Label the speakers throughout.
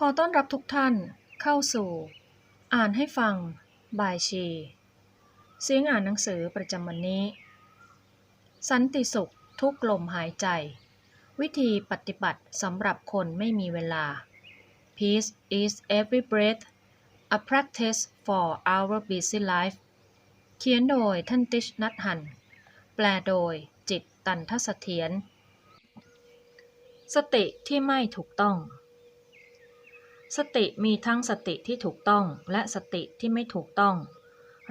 Speaker 1: ขอต้อนรับทุกท่านเข้าสู่ อ่านให้ฟัง บายชี เสียงอ่านหนังสือประจำวันนี้ สันติสุขทุกลมหายใจ วิธีปฏิบัติสำหรับคนไม่มีเวลา Peace is every breath a practice for our busy life เขียนโดยท่านติชนัทหัน แปลโดยจิตตันทสเถียรสติที่ไม่ถูกต้อง สติมีทั้งสติที่ถูกต้องและสติที่ไม่ถูกต้อง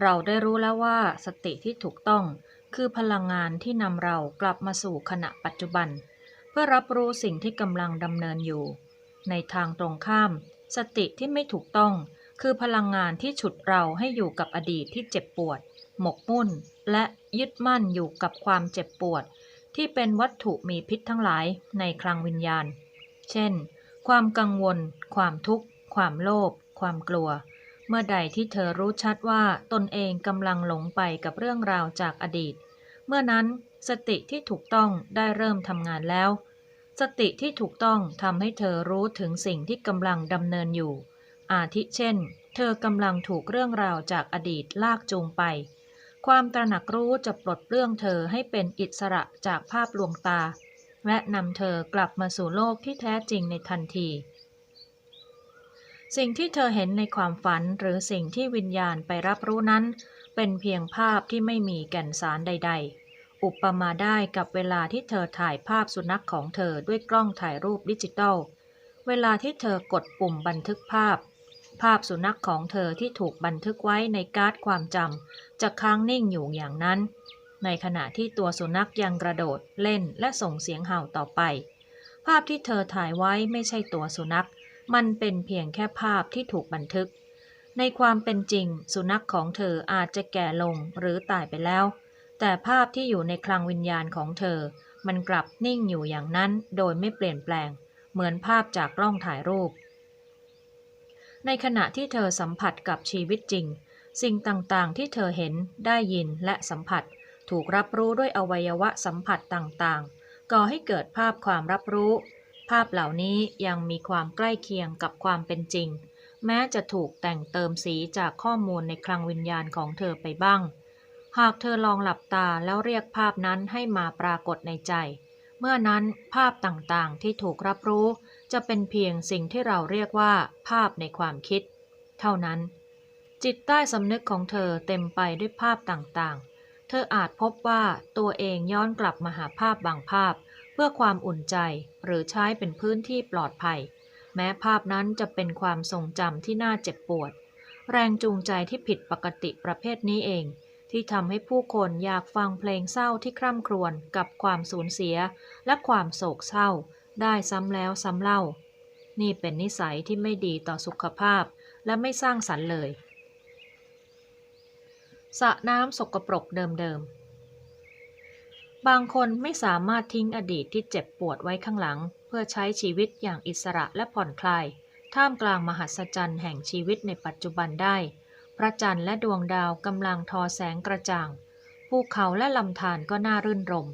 Speaker 1: เราได้รู้แล้วว่าสติที่ถูกต้อง คือพลังงานที่นำเรากลับมาสู่ขณะปัจจุบัน เพื่อรับรู้สิ่งที่กำลังดำเนินอยู่ ในทางตรงข้าม สติที่ไม่ถูกต้อง คือพลังงานที่ฉุดเราให้อยู่กับอดีตที่เจ็บปวด หมกมุ่น และยึดมั่นอยู่กับความเจ็บปวด ที่เป็นวัตถุมีพิษทั้งหลายในคลังวิญญาณ เช่น ความกังวล ความทุกข์ ความโลภ ความกลัว เมื่อใดที่เธอรู้ชัดว่าตนเองกำลังหลงไปกับเรื่องราวจากอดีต เมื่อนั้นสติที่ถูกต้องได้เริ่มทำงานแล้ว สติที่ถูกต้องทำให้เธอรู้ถึงสิ่งที่กำลังดำเนินอยู่ อาทิเช่น เธอกำลังถูกเรื่องราวจากอดีตลากจูงไป ความตระหนักรู้จะปลดเปลื้องเธอให้เป็นอิสระจากภาพลวงตา และนำเธอกลับมาสู่โลกที่แท้จริงในทันที สิ่งที่เธอเห็นในความฝันหรือสิ่งที่วิญญาณไปรับรู้นั้น เป็นเพียงภาพที่ไม่มีแก่นสารใด ๆ อุปมาได้กับเวลาที่เธอถ่ายภาพสุนัขของเธอด้วยกล้องถ่ายรูปดิจิตอล เวลาที่เธอกดปุ่มบันทึกภาพ ภาพสุนัขของเธอที่ถูกบันทึกไว้ในการ์ดความจำจะค้างนิ่งอยู่อย่างนั้น ในขณะที่ตัวสุนัขยังกระโดดเล่นและส่งเสียงเห่าต่อไป ภาพที่เธอถ่ายไว้ไม่ใช่ตัวสุนัข มันเป็นเพียงแค่ภาพที่ถูกบันทึก ในความเป็นจริง สุนัขของเธออาจจะแก่ลงหรือตายไปแล้ว แต่ภาพที่อยู่ในคลังวิญญาณของเธอ มันกลับนิ่งอยู่อย่างนั้นโดยไม่เปลี่ยนแปลง เหมือนภาพจากกล้องถ่ายรูป ในขณะที่เธอสัมผัสกับชีวิตจริง สิ่งต่างๆ ที่เธอเห็นได้ยินและสัมผัส ถูกรับรู้ด้วยอวัยวะสัมผัสต่างๆ ก่อให้เกิดภาพความรับรู้ ภาพเหล่านี้ยังมีความใกล้เคียงกับความเป็นจริง แม้จะถูกแต่งเติมสีจากข้อมูลในคลังวิญญาณของเธอไปบ้าง หากเธอลองหลับตาแล้วเรียกภาพนั้นให้มาปรากฏในใจ เมื่อนั้นภาพต่างๆที่ถูกรับรู้ จะเป็นเพียงสิ่งที่เราเรียกว่า ภาพในความคิด เท่านั้นจิตใต้สำนึกของเธอเต็มไปด้วยภาพต่างๆ เธออาจพบว่าตัวเองย้อนกลับมาหาภาพบางภาพ เพื่อความอุ่นใจหรือใช้เป็นพื้นที่ปลอดภัย แม้ภาพนั้นจะเป็นความทรงจำที่น่าเจ็บปวด แรงจูงใจที่ผิดปกติประเภทนี้เอง ที่ทำให้ผู้คนอยากฟังเพลงเศร้าที่คร่ำครวญกับความสูญเสีย และความโศกเศร้า ได้ซ้ำแล้วซ้ำเล่า นี่เป็นนิสัยที่ไม่ดีต่อสุขภาพ และไม่สร้างสรรค์เลย สระน้ำสกปรกเดิมๆ บางคนไม่สามารถทิ้งอดีตที่เจ็บปวดไว้ข้างหลัง เพื่อใช้ชีวิตอย่างอิสระและผ่อนคลาย ท่ามกลางมหัศจรรย์แห่งชีวิตในปัจจุบันได้ พระจันทร์และดวงดาวกำลังทอแสงกระจ่าง ภูเขาและลำธารก็น่ารื่นรม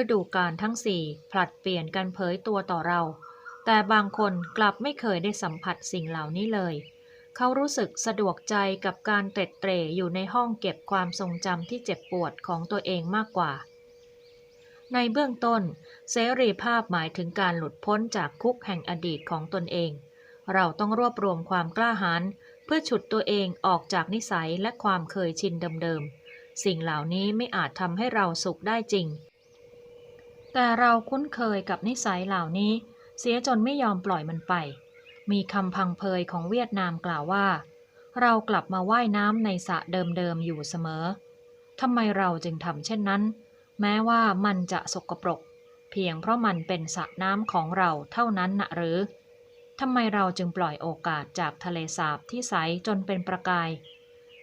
Speaker 1: ฤดูกาลทั้งสี่ผลัดเปลี่ยนกันเผยตัวต่อเรา แต่บางคนกลับไม่เคยได้สัมผัสสิ่งเหล่านี้เลย เขารู้สึกสะดวกใจกับการเตร็ดเตร่อยู่ในห้องเก็บความทรงจำที่เจ็บปวดของตัวเองมากกว่า ในเบื้องต้น เสรีภาพหมายถึงการหลุดพ้นจากคุกแห่งอดีตของตนเอง เราต้องรวบรวมความกล้าหาญเพื่อฉุดตัวเองออกจากนิสัยและความเคยชินเดิมๆ สิ่งเหล่านี้ไม่อาจทำให้เราสุขได้จริง แต่เราคุ้นเคยกับนิสัยเหล่านี้ เสียจนไม่ยอมปล่อยมันไป มีคำพังเพยของเวียดนามกล่าวว่า เรากลับมาว่ายน้ำในสระเดิมๆอยู่เสมอทำไมเราจึงทำเช่นนั้น แม้ว่ามันจะสกปรก เพียงเพราะมันเป็นสระน้ำของเราเท่านั้นนะหรือทำไมเราจึงปล่อยโอกาสจากทะเลสาบที่ใสจนเป็นประกาย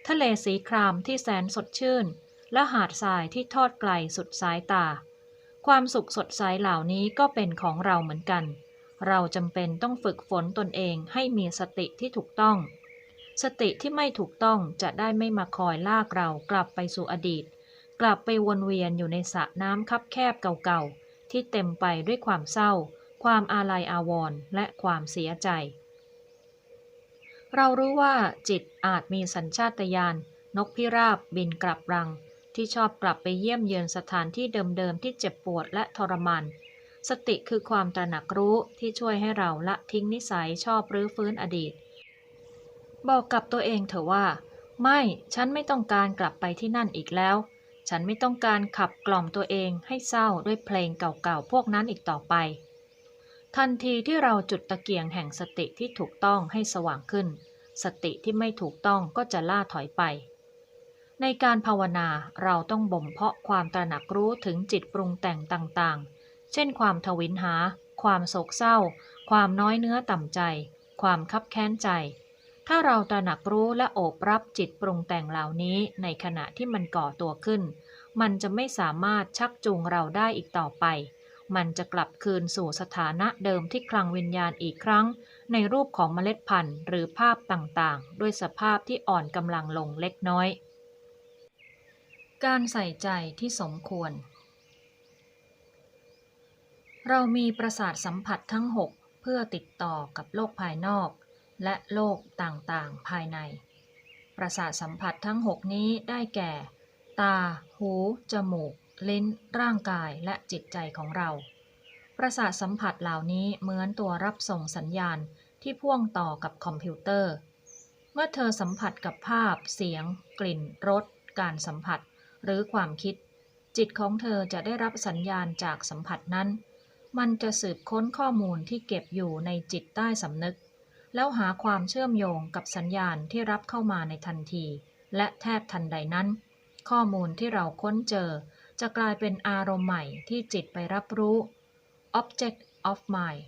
Speaker 1: ทะเลสีครามที่แสนสดชื่น และหาดทรายที่ทอดไกลสุดสายตา ความสุขสดใสเหล่านี้ก็เป็นของเราเหมือนกัน เราจำเป็นต้องฝึกฝนตนเองให้มีสติที่ถูกต้อง สติที่ไม่ถูกต้องจะได้ไม่มาคอยลากเรากลับไปสู่อดีต กลับไปวนเวียนอยู่ในสระน้ำคับแคบเก่าๆ ที่เต็มไปด้วยความเศร้า ความอาลัยอาวรณ์และความเสียใจ เรารู้ว่าจิตอาจมีสัญชาตญาณนกพิราบบินกลับรัง ที่ชอบกลับไปเยี่ยมเยือนสถานที่เดิมๆที่เจ็บปวดและทรมาน สติคือความตระหนักรู้ที่ช่วยให้เราละทิ้งนิสัยชอบรื้อฟื้นอดีต บอกกับตัวเองเถอะว่า ไม่ฉันไม่ต้องการกลับไปที่นั่นอีกแล้ว ฉันไม่ต้องการขับกล่อมตัวเองให้เศร้าด้วยเพลงเก่าๆพวกนั้นอีกต่อไป ทันทีที่เราจุดตะเกียงแห่งสติที่ถูกต้องให้สว่างขึ้น สติที่ไม่ถูกต้องก็จะล่าถอยไปในการภาวนาเราต้องบ่มเพาะความตระหนักรู้ถึงจิตปรุงแต่งต่างๆ เช่นความทวินหา ความโศกเศร้า ความน้อยเนื้อต่ำใจ ความคับแค้นใจ ถ้าเราตระหนักรู้และโอบรับจิตปรุงแต่งเหล่านี้ในขณะที่มันก่อตัวขึ้น มันจะไม่สามารถชักจูงเราได้อีกต่อไป มันจะกลับคืนสู่สถานะเดิมที่คลังวิญญาณอีกครั้ง ในรูปของเมล็ดพันธุ์ หรือภาพต่างๆ ด้วยสภาพที่อ่อนกำลังลงเล็กน้อย การใส่ใจที่สมควร เรามีประสาทสัมผัสทั้ง 6 เพื่อติดต่อกับโลกภายนอก และโลกต่างๆ ภายใน ประสาทสัมผัสทั้ง 6 นี้ได้แก่ ตา หู จมูก ลิ้น ร่างกาย และจิตใจของเรา ประสาทสัมผัสเหล่านี้เหมือนตัวรับส่งสัญญาณที่พ่วงต่อกับคอมพิวเตอร์ เมื่อเธอสัมผัสกับภาพ เสียง กลิ่น รส การสัมผัส หรือความคิด จิตของเธอจะได้รับสัญญาณจากสัมผัสนั้น มันจะสืบค้นข้อมูลที่เก็บอยู่ในจิตใต้สำนึก แล้วหาความเชื่อมโยงกับสัญญาณที่รับเข้ามาในทันที และแทบทันใดนั้น ข้อมูลที่เราค้นเจอ จะกลายเป็นอารมณ์ใหม่ที่จิตไปรับรู้ object of mind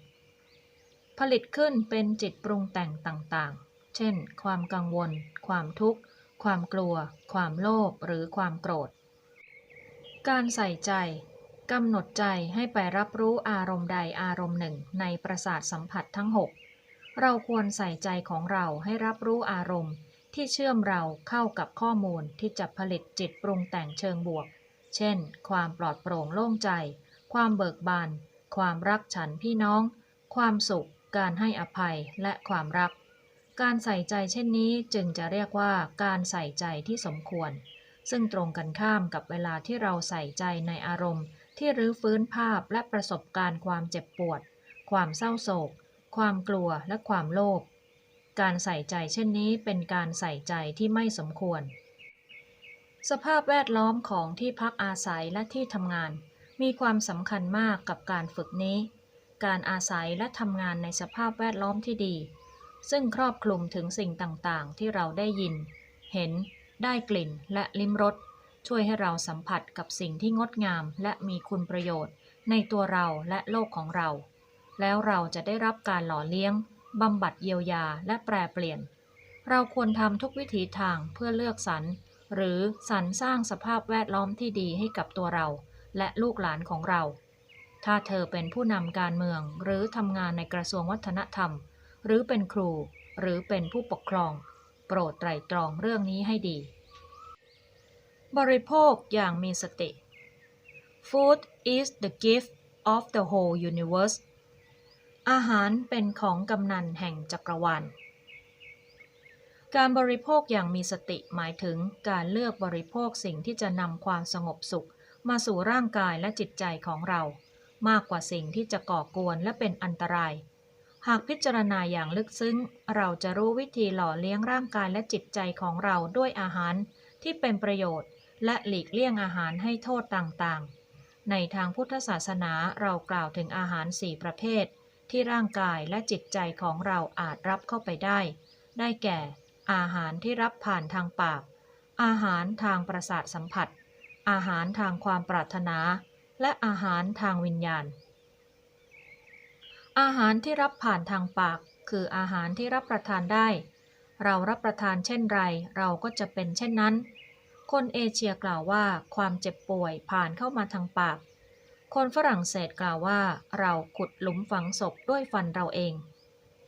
Speaker 1: ผลิตขึ้นเป็นจิตปรุงแต่งต่างๆ เช่น ความกังวล ความทุกข์ ความกลัว ความโลภ หรือความโกรธ การใส่ใจ กำหนดใจให้ไปรับรู้อารมณ์ใดอารมณ์หนึ่งในประสาทสัมผัสทั้ง 6 เราควรใส่ใจของเราให้รับรู้อารมณ์ ที่เชื่อมเราเข้ากับข้อมูลที่จะผลิตจิตปรุงแต่งเชิงบวก เช่น ความปลอดโปร่งโล่งใจ ความเบิกบาน ความรักฉันพี่น้อง ความสุข การให้อภัย และความรัก การใส่ใจเช่นนี้จึงจะเรียกว่าการใส่ใจที่สมควร ซึ่งตรงกันข้ามกับเวลาที่เราใส่ใจในอารมณ์ ที่รื้อฟื้นภาพและประสบการณ์ความเจ็บปวด ความเศร้าโศก ความกลัวและความโลภ การใส่ใจเช่นนี้เป็นการใส่ใจที่ไม่สมควร สภาพแวดล้อมของที่พักอาศัยและที่ทำงาน มีความสำคัญมากกับการฝึกนี้ การอาศัยและทำงานในสภาพแวดล้อมที่ดี ซึ่งครอบคลุมถึงสิ่งต่างๆ ที่เราได้ยิน เห็น ได้กลิ่นและลิ้มรส ช่วยให้เราสัมผัสกับสิ่งที่งดงามและมีคุณประโยชน์ ในตัวเราและโลกของเรา แล้วเราจะได้รับการหล่อเลี้ยงบำบัดเยียวยาและแปรเปลี่ยน เราควรทำทุกวิถีทางเพื่อเลือกสรรหรือสรรสร้างสภาพแวดล้อมที่ดีให้กับตัวเรา และลูกหลานของเรา ถ้าเธอเป็นผู้นำการเมืองหรือทำงานในกระทรวงวัฒนธรรม หรือเป็นครู หรือเป็นผู้ปกครอง โปรดไตร่ตรองเรื่องนี้ให้ดี บริโภคอย่างมีสติ Food is the gift of the whole universe อาหารเป็นของกำนันแห่งจักรวาล การบริโภคอย่างมีสติหมายถึงการเลือกบริโภคสิ่งที่จะนำความสงบสุข มาสู่ร่างกายและจิตใจของเรา มากกว่าสิ่งที่จะก่อกวนและเป็นอันตราย หากพิจารณาอย่างลึกซึ้ง เราจะรู้วิธีหล่อเลี้ยงร่างกายและจิตใจของเราด้วยอาหารที่เป็นประโยชน์ และหลีกเลี่ยงอาหารให้โทษต่างๆ ในทางพุทธศาสนาเรากล่าวถึงอาหารสี่ประเภท ที่ร่างกายและจิตใจของเราอาจรับเข้าไปได้ ได้แก่ อาหารที่รับผ่านทางปาก อาหารทางประสาทสัมผัส อาหารทางความปรารถนา และอาหารทางวิญญาณ อาหารที่รับผ่านทางปาก คืออาหารที่รับประทานได้ เรารับประทานเช่นไร เราก็จะเป็นเช่นนั้น คนเอเชียกล่าวว่าความเจ็บป่วยผ่านเข้ามาทางปาก คนฝรั่งเศสกล่าวว่า เราขุดหลุมฝังศพด้วยฟันเราเอง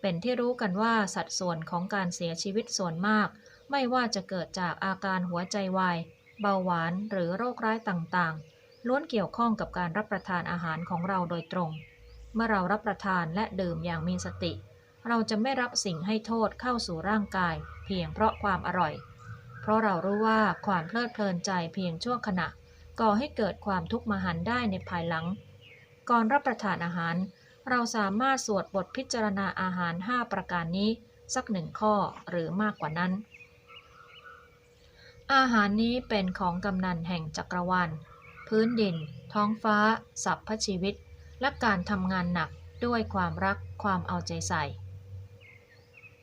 Speaker 1: เป็นที่รู้กันว่าสัดส่วนของการเสียชีวิตส่วนมาก ไม่ว่าจะเกิดจากอาการหัวใจวาย เบาหวานหรือโรคร้ายต่างๆ ล้วนเกี่ยวข้องกับการรับประทานอาหารของเราโดยตรง เมื่อเรารับประทานและดื่มอย่างมีสติ เราจะไม่รับสิ่งให้โทษเข้าสู่ร่างกาย เพียงเพราะความอร่อย เพราะเรารู้ว่าความเพลิดเพลินใจเพียงชั่วขณะ ก่อให้เกิดความทุกข์มหันได้ในภายหลัง ก่อนรับประทานอาหาร เราสามารถสวดบทพิจารณาอาหาร 5 ประการนี้ สักหนึ่งข้อหรือมากกว่านั้น อาหารนี้เป็นของกำนันแห่งจักรวาลพื้นดิน ท้องฟ้า สัพพชีวิต และการทำงานหนักด้วยความรักความเอาใจใส่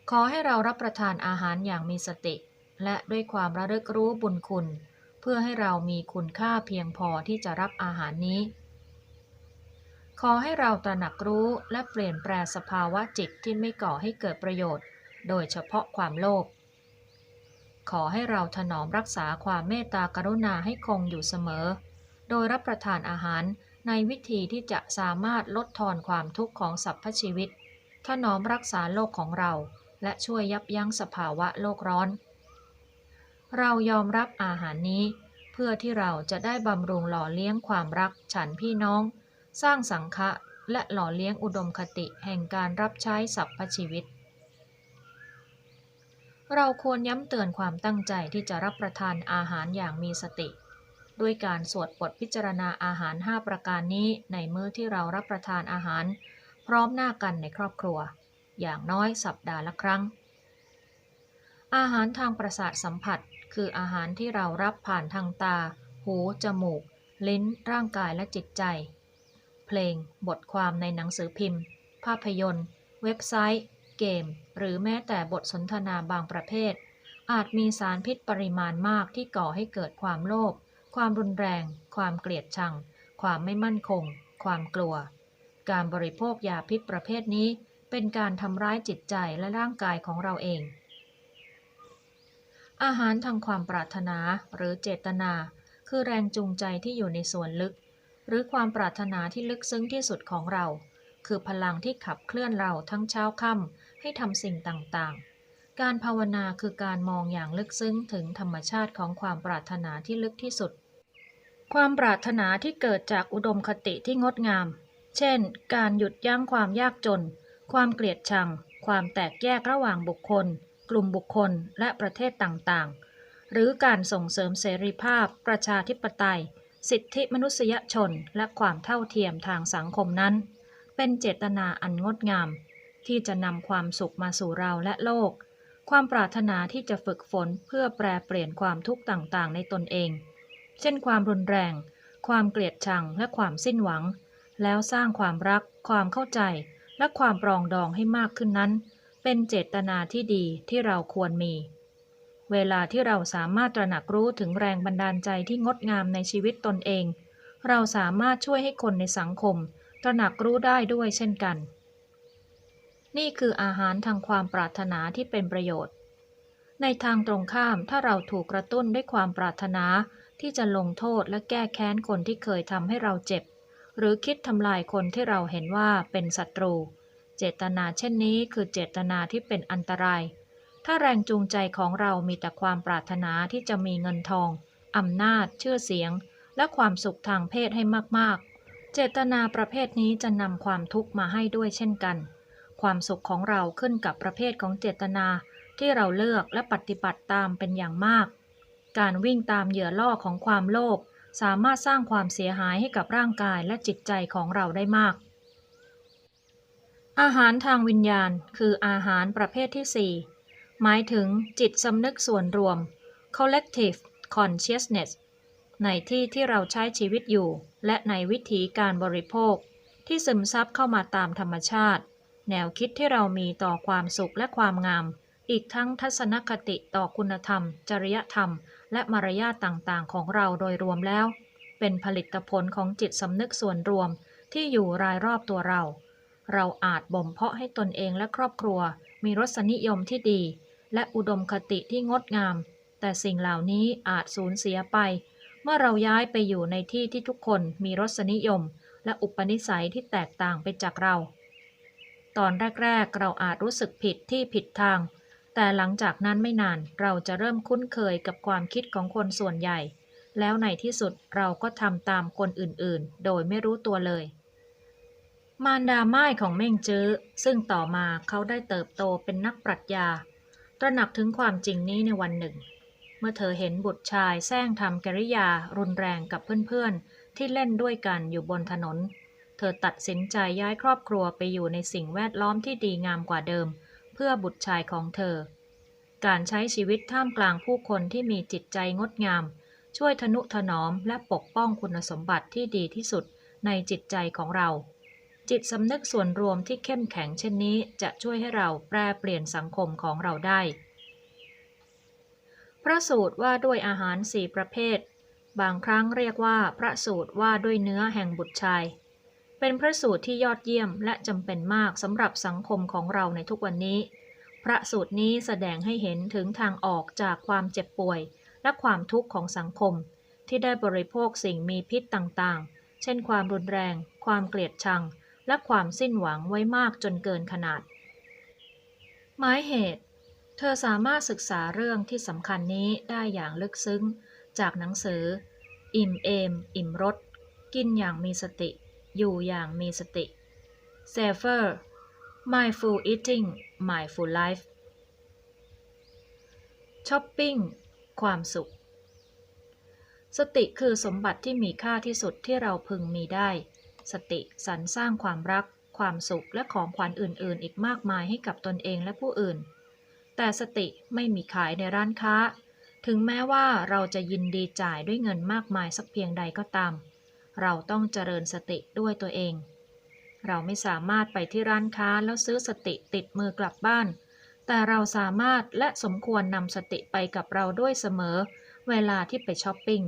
Speaker 1: ขอให้เรารับประทานอาหารอย่างมีสติ และด้วยความระลึกรู้บุญคุณ เพื่อให้เรามีคุณค่าเพียงพอที่จะรับอาหารนี้ ขอให้เราตระหนักรู้และเปลี่ยนแปลสภาวะจิตที่ไม่ก่อให้เกิดประโยชน์ โดยเฉพาะความโลภขอให้เราถนอมรักษาความเมตตากรุณาให้คงอยู่เสมอ โดยรับประทานอาหารในวิธีที่จะสามารถลดทอนความทุกข์ของสรรพชีวิต ถนอมรักษาโลกของเรา และช่วยยับยั้งสภาวะโลกร้อน เรายอมรับอาหารนี้ เพื่อที่เราจะได้บำรุงหล่อเลี้ยงความรักฉันพี่น้อง สร้างสังฆะและหล่อเลี้ยงอุดมคติแห่งการรับใช้สรรพชีวิต เราควรย้ำเตือนความตั้งใจที่จะรับประทานอาหารอย่างมีสติ ด้วยการสวดบทพิจารณาอาหาร 5 ประการนี้ในมื้อที่เรารับประทานอาหาร พร้อมหน้ากันในครอบครัว อย่างน้อยสัปดาห์ละครั้ง อาหารทางประสาทสัมผัส คืออาหารที่เรารับผ่านทางตา หู จมูก ลิ้น ร่างกายและจิตใจ เพลง บทความในหนังสือพิมพ์ ภาพยนตร์ เว็บไซต์ เกม หรือแม้แต่บทสนทนาบางประเภท อาจมีสารพิษปริมาณมากที่ก่อให้เกิดความโลภ ความรุนแรง ความเกลียดชัง ความไม่มั่นคง ความกลัว การบริโภคยาพิษประเภทนี้เป็นการทำร้ายจิตใจและร่างกายของเราเอง อาหารทางความปรารถนาหรือเจตนา คือแรงจูงใจที่อยู่ในส่วนลึก หรือความปรารถนาที่ลึกซึ้งที่สุดของเรา คือพลังที่ขับเคลื่อนเราทั้งเช้าค่ำให้ทำสิ่งต่างๆ การภาวนาคือการมองอย่างลึกซึ้งถึงธรรมชาติของความปรารถนาที่ลึกที่สุด ความปรารถนาที่เกิดจากอุดมคติที่งดงาม เช่น การหยุดยั้งความยากจน ความเกลียดชัง ความแตกแยกระหว่างบุคคล กลุ่มบุคคลและประเทศต่างๆ หรือการส่งเสริมเสรีภาพ ประชาธิปไตย สิทธิมนุษยชน และความเท่าเทียมทางสังคมนั้น เป็นเจตนาอันงดงาม ที่จะนำความสุขมาสู่เราและโลก ความปรารถนาที่จะฝึกฝนเพื่อแปรเปลี่ยนความทุกข์ต่างๆ ในตนเอง เช่น ความรุนแรง ความเกลียดชังและความสิ้นหวัง แล้วสร้างความรัก ความเข้าใจ และความปรองดองให้มากขึ้นนั้น เป็นเจตนาที่ดีที่เราควรมี เวลาที่เราสามารถตระหนักรู้ถึงแรงบันดาลใจที่งดงามในชีวิตตนเอง เราสามารถช่วยให้คนในสังคม ตระหนักรู้ได้ด้วยเช่นกัน นี่คืออาหารทางความปรารถนาที่เป็นประโยชน์ ในทางตรงข้ามถ้าเราถูกกระตุ้นด้วยความปรารถนาที่จะลงโทษและแก้แค้นคนที่เคยทำให้เราเจ็บ หรือคิดทำลายคนที่เราเห็นว่าเป็นศัตรูเเจตนาเช่นนี้คือเจตนาที่เป็นอันตราย ถ้าแรงจูงใจของเรามีแต่ความปรารถนาที่จะมีเงินทอง อำนาจ ชื่อเสียง และความสุขทางเพศให้มากๆ เจตนาประเภทนี้จะนำความทุกข์มาให้ด้วยเช่นกัน ความสุขของเราขึ้นกับประเภทของเจตนาที่เราเลือกและปฏิบัติตามเป็นอย่างมาก การวิ่งตามเหยื่อล่อของความโลภสามารถสร้างความเสียหายให้กับร่างกายและจิตใจของเราได้มาก อาหารทางวิญญาณ คืออาหารประเภทที่ 4 หมายถึงจิตสำนึกส่วนรวม collective consciousness ในที่ที่เราใช้ชีวิตอยู่ และในวิธีการบริโภค ที่ซึมซับเข้ามาตามธรรมชาติ แนวคิดที่เรามีต่อความสุขและความงาม อีกทั้งทัศนคติต่อคุณธรรม จริยธรรม และมารยาทต่างๆ ของเราโดยรวมแล้ว เป็นผลิตผลของจิตสำนึกส่วนรวมที่อยู่รายรอบตัวเรา เราอาจบ่มเพาะให้ตนเองและครอบครัว มีรสนิยมที่ดี และอุดมคติที่งดงาม แต่สิ่งเหล่านี้อาจสูญเสียไป เมื่อเราย้ายไปอยู่ในที่ที่ทุกคนมีรสนิยม และอุปนิสัยที่แตกต่างไปจากเรา ตอนแรก ๆ เราอาจรู้สึกผิดที่ผิดทาง แต่หลังจากนั้นไม่นานเราจะเริ่มคุ้นเคยกับความคิดของคนส่วนใหญ่ แล้วในที่สุดเราก็ทำตามคนอื่นๆ โดยไม่รู้ตัวเลย มารดาไม้ของเม่งจื้อ ซึ่งต่อมาเขาได้เติบโตเป็นนักปรัชญา ตระหนักถึงความจริงนี้ในวันหนึ่ง เมื่อเธอเห็นบุตรชายแซงทำกิริยารุนแรงกับเพื่อนๆ ที่เล่นด้วยกันอยู่บนถนน เธอตัดสินใจย้ายครอบครัวไปอยู่ในสิ่งแวดล้อมที่ดีงามกว่าเดิม เพื่อบุตรชายของเธอ การใช้ชีวิตท่ามกลางผู้คนที่มีจิตใจงดงาม ช่วยทนุถนอมและปกป้องคุณสมบัติที่ดีที่สุดในจิตใจของเรา จิตสำนึกส่วนรวมที่เข้มแข็งเช่นนี้จะช่วยให้เราแปลเปลี่ยนสังคมของเราได้ พระสูตรว่าด้วยอาหารสี่ประเภท บางครั้งเรียกว่าพระสูตรว่าด้วยเนื้อแห่งบุตรชาย เป็นพระสูตรที่ยอดเยี่ยมและจำเป็นมากสำหรับสังคมของเราในทุกวันนี้ พระสูตรนี้แสดงให้เห็นถึงทางออกจากความเจ็บป่วย และความทุกข์ของสังคม ที่ได้บริโภคสิ่งมีพิษต่างๆ เช่นความรุนแรง ความเกลียดชัง และความสิ้นหวังไว้มากจนเกินขนาด หมายเหตุ เธอสามารถศึกษาเรื่องที่สำคัญนี้ได้อย่างลึกซึ้ง จากหนังสือ อิ่มเอม อิ่มรสกินอย่างมีสติ อยู่อย่างมีสติ s a f e r Mindful Eating Mindful Life ช้อปปิ้ง ความสุข สติคือสมบัติที่มีค่าที่สุดที่เราพึงมีได้ สติสรรสร้างความรัก ความสุขและของขวัญอื่น ๆ อีกมากมายให้กับตนเองและผู้อื่น แต่สติไม่มีขายในร้านค้า ถึงแม้ว่าเราจะยินดีจ่ายด้วยเงินมากมายสักเพียงใดก็ตาม เราต้องเจริญสติด้วยตัวเอง เราไม่สามารถไปที่ร้านค้าแล้วซื้อสติติดมือกลับบ้าน แต่เราสามารถและสมควรนำสติไปกับเราด้วยเสมอ เวลาที่ไปช้อปปิ้ง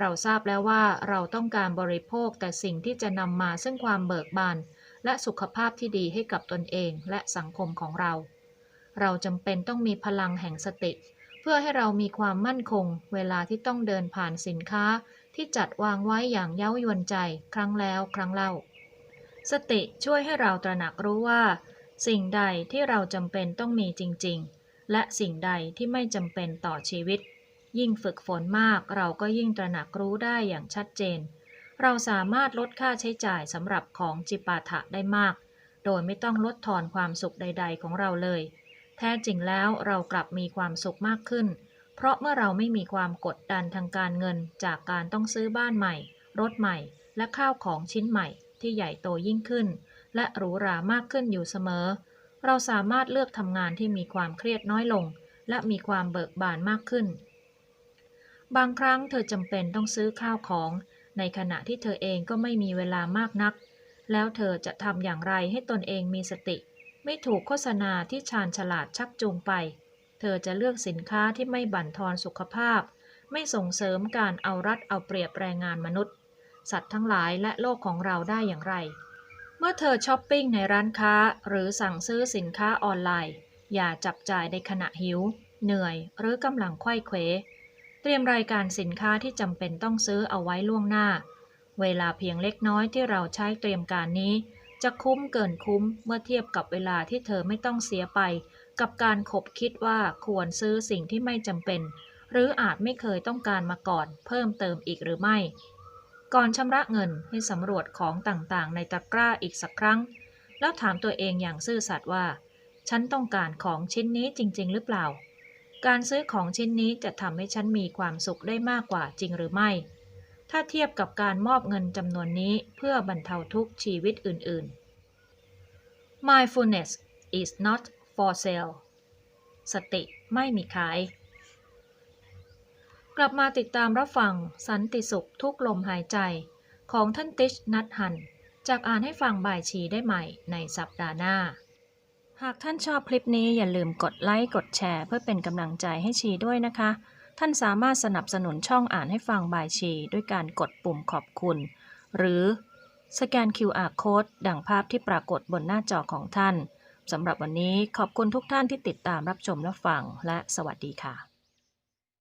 Speaker 1: เราทราบแล้วว่าเราต้องการบริโภคแต่สิ่งที่จะนำมาซึ่งความเบิกบานและสุขภาพที่ดีให้กับตนเองและสังคมของเรา เราจำเป็นต้องมีพลังแห่งสติ เพื่อให้เรามีความมั่นคง เวลาที่ต้องเดินผ่านสินค้าที่จัดวางไว้อย่างเย้ายวนใจ ครั้งแล้วครั้งเล่า สติช่วยให้เราตระหนักรู้ว่า สิ่งใดที่เราจำเป็นต้องมีจริง ๆ และสิ่งใดที่ไม่จำเป็นต่อชีวิต ยิ่งฝึกฝนมากเราก็ยิ่งตระหนักรู้ได้อย่างชัดเจน เราสามารถลดค่าใช้จ่ายสำหรับของจิปาถะได้มาก โดยไม่ต้องลดทอนความสุขใด ๆ ของเราเลย แท้จริงแล้วเรากลับมีความสุขมากขึ้น เพราะเมื่อเราไม่มีความกดดันทางการเงินจากการต้องซื้อบ้านใหม่ รถใหม่ และข้าวของชิ้นใหม่ ที่ใหญ่โตยิ่งขึ้น และหรูหรามากขึ้นอยู่เสมอ เราสามารถเลือกทำงานที่มีความเครียดน้อยลง และมีความเบิกบานมากขึ้น บางครั้งเธอจำเป็นต้องซื้อข้าวของ ในขณะที่เธอเองก็ไม่มีเวลามากนัก แล้วเธอจะทำอย่างไรให้ตนเองมีสติ ไม่ถูกโฆษณาที่ชาญฉลาดชักจูงไป เธอจะเลือกสินค้าที่ไม่บั่นทอนสุขภาพ ไม่ส่งเสริมการเอารัดเอาเปรียบแรงงานมนุษย์ สัตว์ทั้งหลายและโลกของเราได้อย่างไร เมื่อเธอช้อปปิ้งในร้านค้าหรือสั่งซื้อสินค้าออนไลน์ อย่าจับจ่ายในขณะหิว เหนื่อย หรือกำลังไขว้เขว เตรียมรายการสินค้าที่จำเป็นต้องซื้อเอาไว้ล่วงหน้า เวลาเพียงเล็กน้อยที่เราใช้เตรียมการนี้ จะคุ้มเกินคุ้มเมื่อเทียบกับเวลาที่เธอไม่ต้องเสียไป กับการขบคิดว่าควรซื้อสิ่งที่ไม่จำเป็น หรืออาจไม่เคยต้องการมาก่อน เพิ่มเติมอีกหรือไม่ ก่อนชำระเงินให้สำรวจของต่างๆ ในตะกร้าอีกสักครั้ง แล้วถามตัวเองอย่างซื่อสัตย์ว่า ฉันต้องการของชิ้นนี้จริง ๆ หรือเปล่า การซื้อของชิ้นนี้จะทำให้ฉันมีความสุขได้มากกว่าจริงหรือไม่ ถ้าเทียบกับการมอบเงินจำนวนนี้เพื่อบรรเทาทุกชีวิตอื่น ๆ Mindfulness is not for sale สติไม่มีขาย กลับมาติดตามรับฟังสันติสุขทุกลมหายใจของท่านติชนัทหัน จากอ่านให้ฟังบ่ายชีได้ใหม่ในสัปดาห์หน้า หากท่านชอบคลิปนี้อย่าลืมกดไลค์กดแชร์ เพื่อเป็นกำลังใจให้ชีด้วยนะคะ ท่านสามารถสนับสนุนช่องอ่านให้ฟังบายชี ด้วยการกดปุ่มขอบคุณ หรือสแกน QR Code ดังภาพที่ปรากฏบนหน้าจอของท่านสำหรับวันนี้ขอบคุณทุกท่านที่ติดตามรับชมและฟังและสวัสดีค่ะ